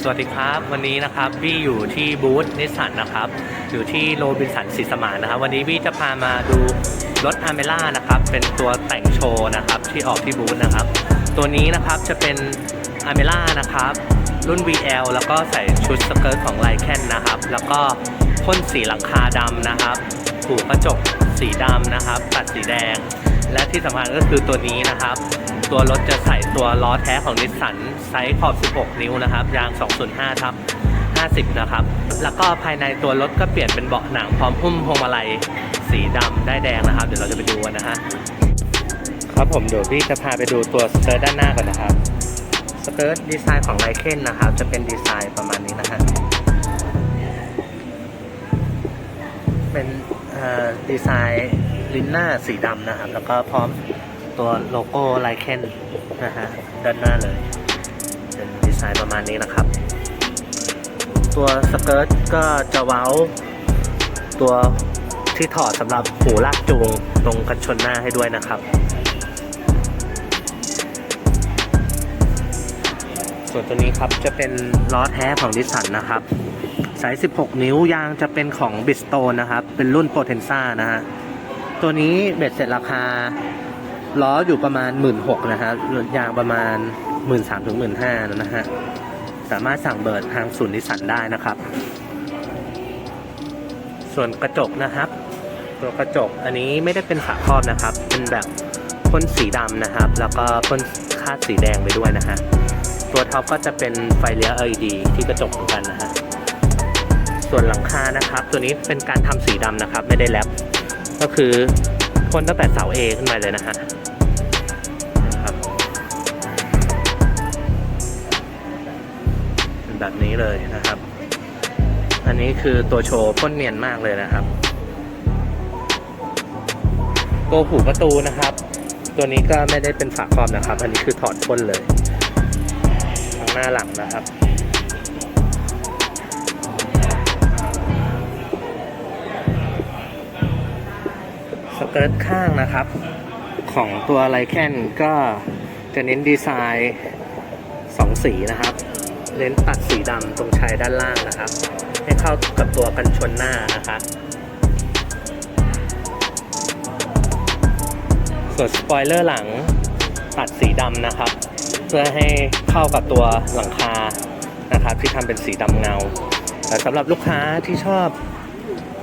สวัสดีครับวันนี้นะครับวี่อยู่ที่บูธนิสสันนะครับอยู่ที่โรบินสันศรีสมานนะครับ วันนี้วี่จะพามาดูรถอาเมล่านะครับเป็นตัวแต่งโชว์นะครับที่ออกที่บูธนะครับ ตัวนี้นะครับจะเป็นอาเมล่านะครับรุ่น VL แล้วก็ใส่ชุดสเกิร์ตของไลแคนนะครับ แล้วก็พ่นสีหลังคาดำนะครับถูกระจกสีดำนะครับ ตัดสีแดง และที่สำคัญก็คือตัวนี้นะครับ ตัวรถจะใส่ตัวล้อแท้ของนิสสัน ไซส์ขอบ 16 นิ้วนะครับ ยาง 205ทับ50 นะครับ แล้วก็ภายในตัวรถก็เปลี่ยนเป็นเบาะหนังพร้อมหุ้มพวงมาลัยสีดำได้แดงนะครับ เดี๋ยวเราจะไปดูนะฮะ ครับผมเดี๋ยวพี่จะพาไปดูตัวสเกิร์ตด้านหน้าก่อนนะครับ สเกิร์ตดีไซน์ของไลเคนนะครับ จะเป็นดีไซน์ประมาณนี้นะฮะ เป็นเอ่อดีไซน์ลิ้นหน้าสีดำนะครับ แล้วก็พร้อมตัวโลโก้ไลเคนนะฮะด้านหน้าเลย ดีไซน์ประมาณนี้นะครับ ตัวสเกิร์ตก็จะเว้า ตัวที่ถอดสำหรับหูลากจูงตรงกันชนหน้าให้ด้วยนะครับ ส่วนตัวนี้ครับจะเป็นล้อแท้ของดิสันนะครับสาย 16 นิ้วยางจะเป็นของบิสโตนนะครับ เป็นรุ่นโปรเทนซ่านะฮะ ตัวนี้เบ็ดเสร็จราคา ล้ออยู่ประมาณ 1 6ื่นนะฮะยางประมาณ 1 3ื่นสามถึงหมื่นห้านะฮะ สามารถสั่งเบิร์ดทางศูนย์นิสสันได้นะครับ ส่วนกระจกนะครับ ตัวกระจกอันนี้ไม่ได้เป็นฝาครอบนะครับ เป็นแบบพ่นสีดำนะครับ แล้วก็พ่นคาดสีแดงไปด้วยนะฮะ ตัวท็อปก็จะเป็นไฟเลี้ยว LED ที่กระจกเหมือนกันนะฮะ ส่วนหลังคานะครับ ตัวนี้เป็นการทำสีดำนะครับ ไม่ได้แรปก็คือพ่นตั้งแต่เสา A ขึ้นมาเลยนะฮะ แบบนี้เลยนะครับ อันนี้คือตัวโชว์พ่นเนียนมากเลยนะครับตัวหูประตูนะครับ ตัวนี้ก็ไม่ได้เป็นฝาครอบนะครับ อันนี้คือถอดพ่นเลยทั้งหน้าหลังนะครับสเกิร์ตข้างนะครับ ของตัวไลแคนก็จะเน้นดีไซน์สองสีนะครับ เน้นตัดสีดำตรงชายด้านล่างนะครับ ให้เข้ากับตัวกันชนหน้านะครับส่วนสปอยเลอร์หลังตัดสีดำนะครับ เพื่อให้เข้ากับตัวหลังคานะครับ ที่ทำเป็นสีดำเงาแต่สำหรับลูกค้าที่ชอบ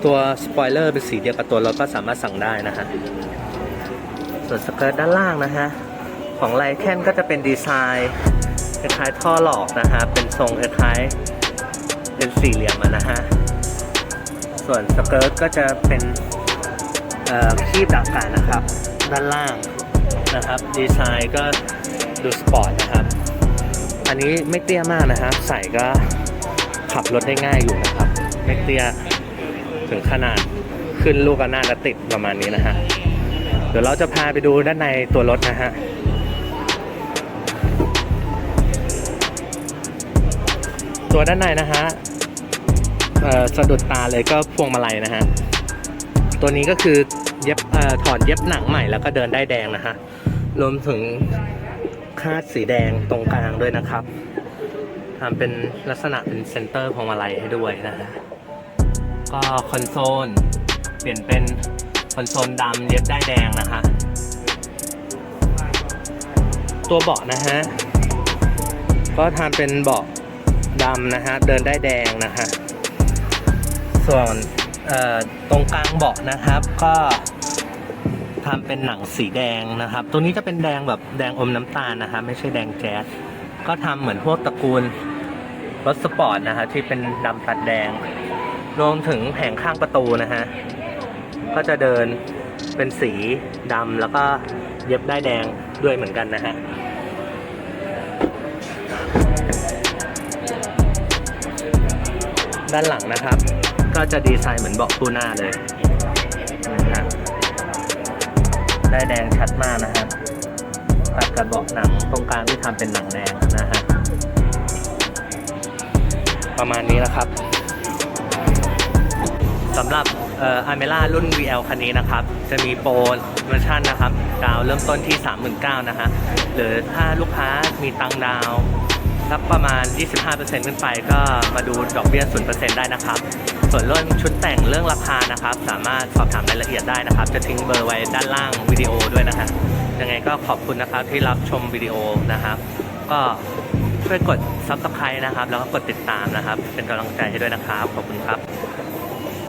ตัวสปอยเลอร์เป็นสีเดียวกับตัวรถก็สามารถสั่งได้นะฮะส่วนสเกิร์ตด้านล่างนะฮะของไลแคนก็จะเป็นดีไซน์ คล้ายๆท่อหลอกนะฮะ เป็นทรงคล้ายๆเป็นสี่เหลี่ยมนะฮะ ส่วนสเกิร์ตก็จะเป็นคีบดักกาศนะครับ ด้านล่างนะครับ ดีไซน์ก็ดูสปอร์ตนะครับ อันนี้ไม่เตี้ยมากนะครับ ใส่ก็ขับรถได้ง่ายอยู่นะครับ ไม่เตี้ยถึงขนาดขึ้นลูกกระนาดและติดประมาณนี้นะฮะ เดี๋ยวเราจะพาไปดูด้านในตัวรถนะฮะ ตัวด้านในนะฮะเอ่อสะดุดตาเลยก็พวงมาลัยนะฮะ ตัวนี้ก็คือเย็บเออถอดเย็บหนังใหม่แล้วก็เดินได้แดงนะฮะ รวมถึงคาดสีแดงตรงกลางด้วยนะครับทำเป็นลักษณะเป็นเซนเตอร์พวงมาลัยให้ด้วยนะฮะ ก็คอนโซลเปลี่ยนเป็นคอนโซลดำเย็บได้แดงนะฮะตัวเบาะนะฮะ ก็ทำเป็นเบาะ ดำนะฮะ เดินได้แดงนะฮะ ส่วนตรงกลางเบาะนะครับก็ทำเป็นหนังสีแดงนะครับ ตัวนี้จะเป็นแดงแบบแดงอมน้ำตาลนะครับไม่ใช่แดงแจ๊สก็ทำเหมือนพวกตระกูลรถสปอร์ตนะฮะที่เป็นดำตัดแดง รวมถึงแผงข้างประตูนะฮะ ก็จะเดินเป็นสีดำแล้วก็เย็บได้แดงด้วยเหมือนกันนะฮะ ด้านหลังนะครับ ก็จะดีไซน์เหมือนเบาะตู้หน้าเลยนะฮะได้แดงชัดมากนะฮะตัดกับเบาะหนังตรงกลางที่ทำเป็นหนังแดงนะฮะประมาณนี้นะครับสำหรับเอ่ออเมล่ารุ่น VL คันนี้นะครับ จะมีโปรโมชั่นนะครับ ดาวเริ่มต้นที่ 39,000นะฮะหรือถ้าลูกค้ามีตังค์ดาว สักประมาณ 25%ขึ้นไปก็มาดูดอกเบี้ย0%ได้นะครับ ส่วนเรื่องชุดแต่งเรื่องราคานะครับ สามารถสอบถามรายละเอียดได้นะครับ จะทิ้งเบอร์ไว้ด้านล่างวิดีโอด้วยนะครับยังไงก็ขอบคุณนะครับที่รับชมวิดีโอนะครับ ก็ช่วยกด subscribe นะครับ แล้วก็กดติดตามนะครับ เป็นกำลังใจให้ด้วยนะครับ ขอบคุณครับ